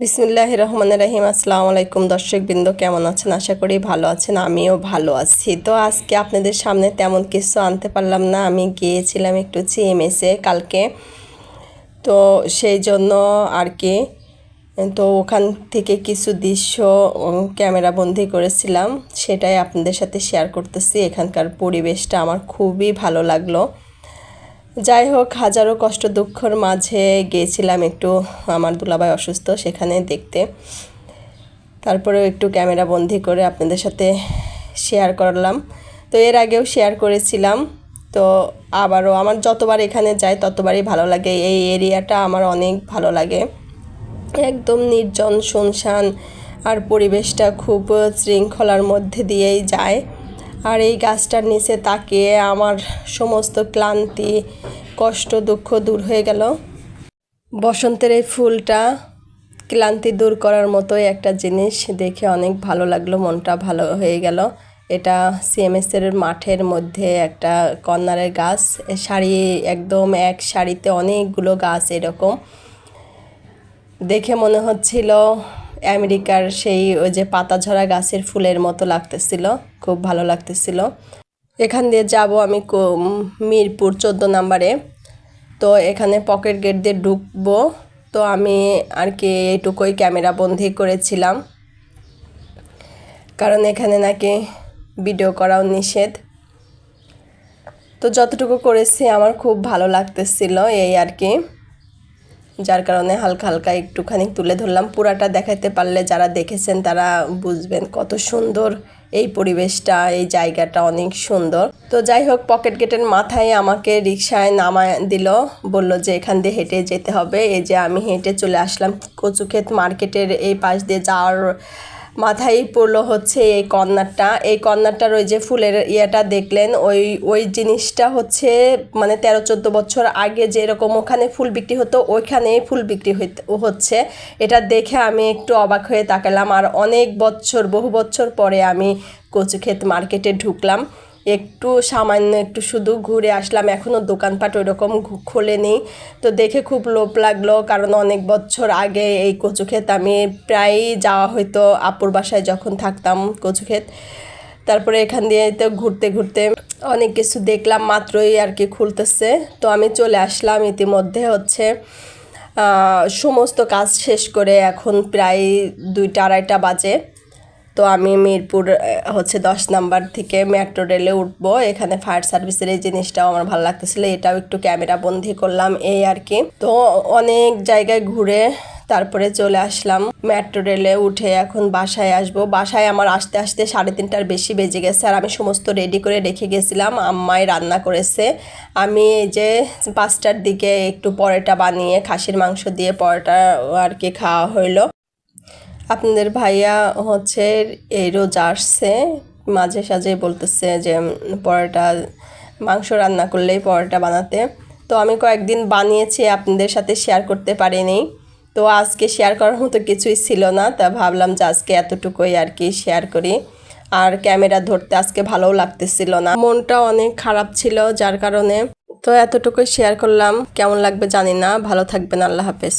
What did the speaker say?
বিসমুল্লাহ রহমান রাহিম। আসসালামু আলাইকুম দর্শকবৃন্দ, কেমন আছেন? আশা করি ভালো আছেন, আমিও ভালো আছি। তো আজকে আপনাদের সামনে তেমন কিছু আনতে পারলাম না, আমি গিয়েছিলাম একটু চিএমএসে কালকে। তো সেই জন্য আর কি, তো ওখান থেকে কিছু দৃশ্য ক্যামেরা বন্দি করেছিলাম। সেটাই আপনাদের সাথে শেয়ার করতেছি। এখানকার পরিবেশটা আমার খুবই ভালো লাগল। যাই হোক, হাজারো কষ্ট দুঃখর মাঝে গিয়েছিলাম একটু আমার দুলাভাই অসুস্থ সেখানে দেখতে। তারপরেও একটু ক্যামেরা বন্দি করে আপনাদের সাথে শেয়ার করলাম। তো এর আগেও শেয়ার করেছিলাম। তো আবারও আমার যতবার এখানে যাই, ততবারই ভালো লাগে। এই এরিয়াটা আমার অনেক ভালো লাগে। একদম নির্জন শুনশান আর পরিবেশটা খুব শৃঙ্খলার মধ্যে দিয়েই যায়। আর এই গাছটার নিচে তাকিয়ে আমার সমস্ত ক্লান্তি, কষ্ট, দুঃখ দূর হয়ে গেল। বসন্তের এই ফুলটা ক্লান্তি দূর করার মতোই একটা জিনিস দেখে অনেক ভালো লাগল, মনটা ভালো হয়ে গেল। এটা সিএমএসের মাঠের মধ্যে একটা কর্নারের গাছ। শাড়ি একদম এক শাড়িতে অনেকগুলো গাছ এরকম। দেখে মনে হচ্ছিল আমেরিকার সেই ওই যে পাতা ঝরা গাছের ফুলের মতো লাগতেছিল, খুব ভালো লাগতেছিল। এখান দিয়ে যাব আমি মিরপুর চোদ্দ নাম্বারে। তো এখানে পকেট গেট দিয়ে ঢুকবো। তো আমি আর কি এইটুকুই ক্যামেরা বন্দি করেছিলাম। কারণ এখানে নাকি ভিডিও করাও নিষেধ। তো যতটুকু করেছি আমার খুব ভালো লাগতেছিল এই আর কি। যার কারণে হালকা হালকা একটুখানি তুলে ধরলাম। পুরাটা দেখাতে পারলে যারা দেখেছেন তারা বুঝবেন কত সুন্দর এই পরিবেশটা, এই জায়গাটা অনেক সুন্দর। তো যাই হোক, পকেট গেটের মাথায় আমাকে রিক্সায় নামায় দিল, বলল যে এখান দিয়ে হেঁটে যেতে হবে। এই যে আমি হেঁটে চলে আসলাম কচুক্ষেত মার্কেটের এই পাশ দিয়ে যাওয়ার মাথায় পড়ল হচ্ছে এই কর্নারটা এই কর্নারটার ওই যে ফুলের ইয়েটা দেখলেন, ওই ওই জিনিসটা হচ্ছে মানে তেরো, চোদ্দ বছর আগে যেরকম ওখানে ফুল বিক্রি হতো, ওইখানেই ফুল বিক্রি হচ্ছে। এটা দেখে আমি একটু অবাক হয়ে তাকালাম। আর অনেক বছর, বহু বছর পরে আমি কচুক্ষেত মার্কেটে ঢুকলাম। একটু সামান্য একটু শুধু ঘুরে আসলাম। এখনও দোকানপাট ওইরকম খোলেনি তো দেখে খুব লোভ লাগল, কারণ অনেক বছর আগে এই কচুক্ষেত আমি প্রায়ই যাওয়া হয়তো আপুর বাসায় যখন থাকতাম কচুক্ষেত। তারপরে এখান দিয়ে তো ঘুরতে ঘুরতে অনেক কিছু দেখলাম, মাত্রই আর কি খুলতেছে। তো আমি চলে আসলাম ইতিমধ্যে হচ্ছে সমস্ত কাজ শেষ করে এখন প্রায় দুইটা, আড়াইটা বাজে। তো আমি মিরপুর হচ্ছে দশ নাম্বার থেকে মেট্রো রেলে উঠবো। এখানে ফায়ার সার্ভিসের এই জিনিসটাও আমার ভালো লাগতেছিল, এটাও একটু ক্যামেরা বন্দি করলাম, এই আর কি। তো অনেক জায়গায় ঘুরে তারপরে চলে আসলাম মেট্রো রেলে উঠে এখন বাসায় আসব। বাসায় আমার আসতে আসতে সাড়ে তিনটার বেশি বেজে গেছে আর আমি সমস্ত রেডি করে রেখে গেছিলাম, আম্মাই রান্না করেছে। আমি এই যে পাঁচটার দিকে একটু পরোটা বানিয়ে, খাসির মাংস দিয়ে পরোটা আর কি খাওয়া হইল। আপনাদের ভাইয়া হচ্ছে এই রোজ আসছে, মাঝে সাঝে বলতেছে যে পরোটা, মাংস রান্না করলেই পরোটা বানাতে। তো আমি কয়েকদিন বানিয়েছি, আপনাদের সাথে শেয়ার করতে পারিনি। তো আজকে শেয়ার করার মতো কিছুই ছিল না, তা ভাবলাম যে আজকে এতটুকুই আর কি শেয়ার করি। আর ক্যামেরা ধরতে আজকে ভালোও লাগতেছিল না। মনটা অনেক খারাপ ছিল, যার কারণে তো এতটুকুই শেয়ার করলাম। কেমন লাগবে জানি না। ভালো থাকবেন, আল্লাহ হাফেজ।